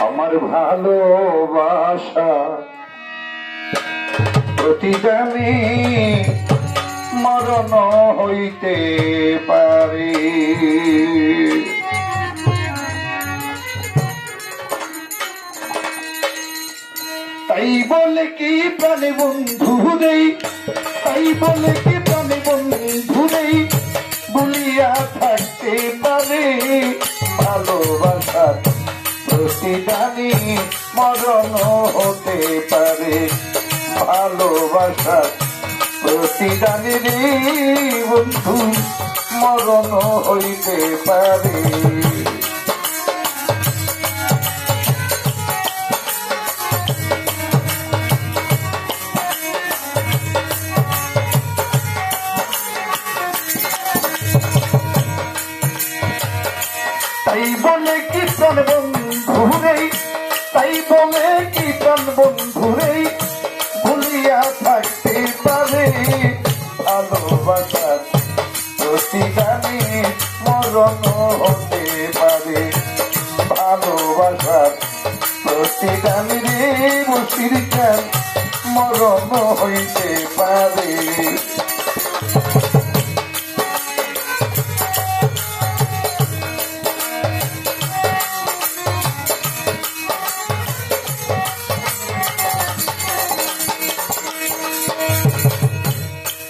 আমার ভালোবাসা। প্রতিদানে মরণ হইতে পারে। তাই বলে কি প্রাণে বন্ধু নেই? তাই বলে কি প্রাণে বন্ধু নেই? বলিয়া থাকতে পারে ভালোবাসার জানি মরণ হতে পারে। ভালোবাসার জানি রে বন্ধু মরণ হইতে পারে। তাই বলে কি প্রাণ বন্ধু রে ভুলিয়া থাকতে পারে? ভালোবাসার প্রতিদানে মরণ হতে পারে। ভালোবাসার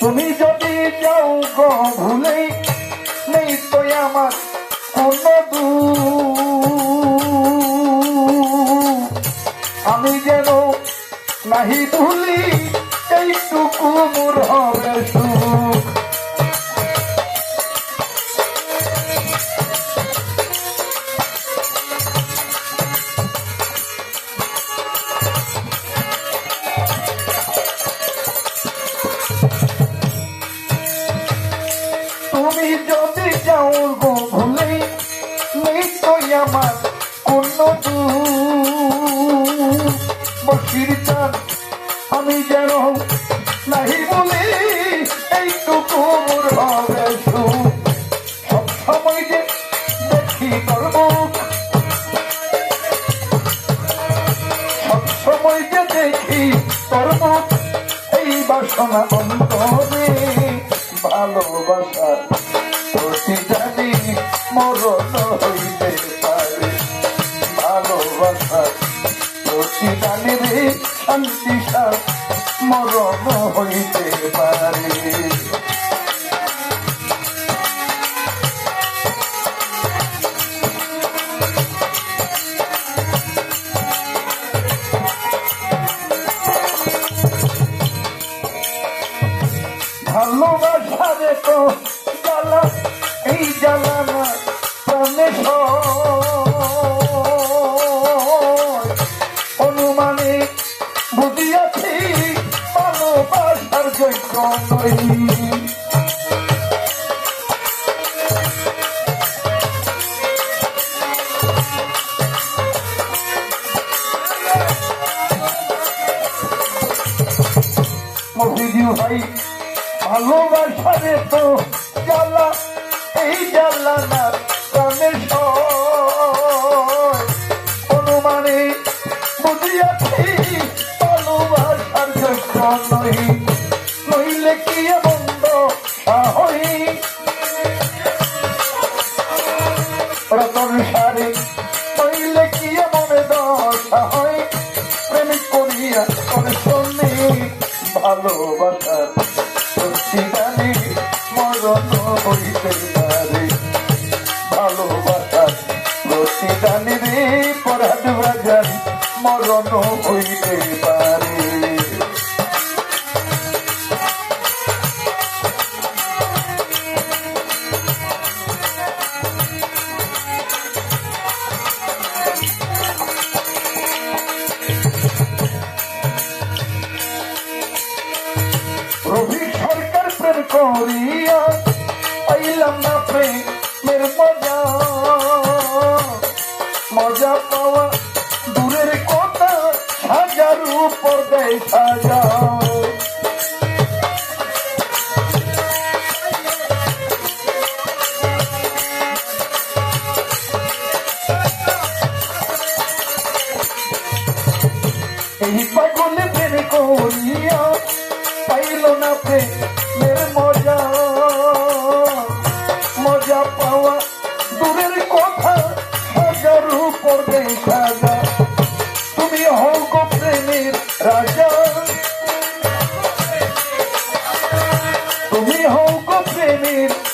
তুমি যদি যাও গো ভুলে, নেই তো আমার কোনো। আমি যেন নাহি ভুলি, এইটুকু মোর হবে যদি যাও গো ভুলে তো আমার কোন বসির চান আমি যেন নাহি বলে, এইটুকু মোর হবে সব সময় যে দেখি করব সব সময় যে দেখি করব এই বাসনা অন্তরে মরণ হইতে পারে। ভালোবাসা প্রতিদানে রে শান্তি সার, মরণ হইতে পারে। ভালোবাসারে তো জ্বালা, এই জ্বালা বুঝিয়াছি ভালোবাসার যোগ্য নই মফিজু ভাই ভালোবাসারে তো জ্বালা এই জ্বালা না প্রাণের। রতন সারে নইলে কি দশা প্রেমিক করিয়া করে শোনে, ভালোবাসার প্রতিদানে মরণ হইতে পারে। ভালোবাসার প্রতিদানে রে, পরাধ মরণ হইতে পারে। উপর দেখা যায়। এই পাগল প্রেম করিয়া পাইল না প্রেম।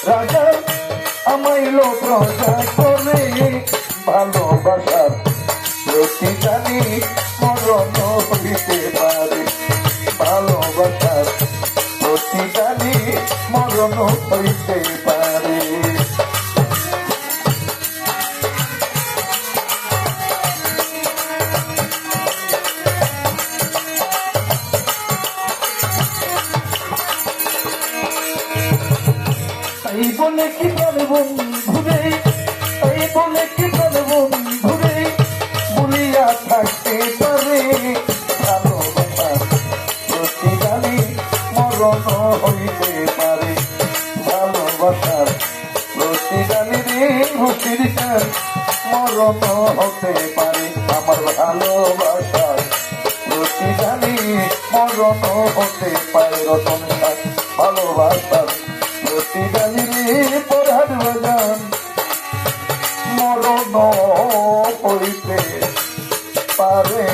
রাজা, আমায় লো প্রজা করে। ভালোবাসার প্রতি জানি মরণ হইতে পারে। ভালোবাসার প্রতি জানি মরণ হইতে বলে কি প্রাণ বন্ধুরে তাই বলে কি প্রাণ বন্ধুরে বলিয়া থাকতে পারে। ভালোবাসা প্রতিদানে মরণ হইতে পারে। ভালোবাসার প্রতিদানে রে চান মরণ হতে পারে। আমার ভালোবাসার প্রতিদানে মরণ হতে পারে। রতন ভালোবাসার প্রতিদানে রে পরার বাজান মরণ হইতে পারে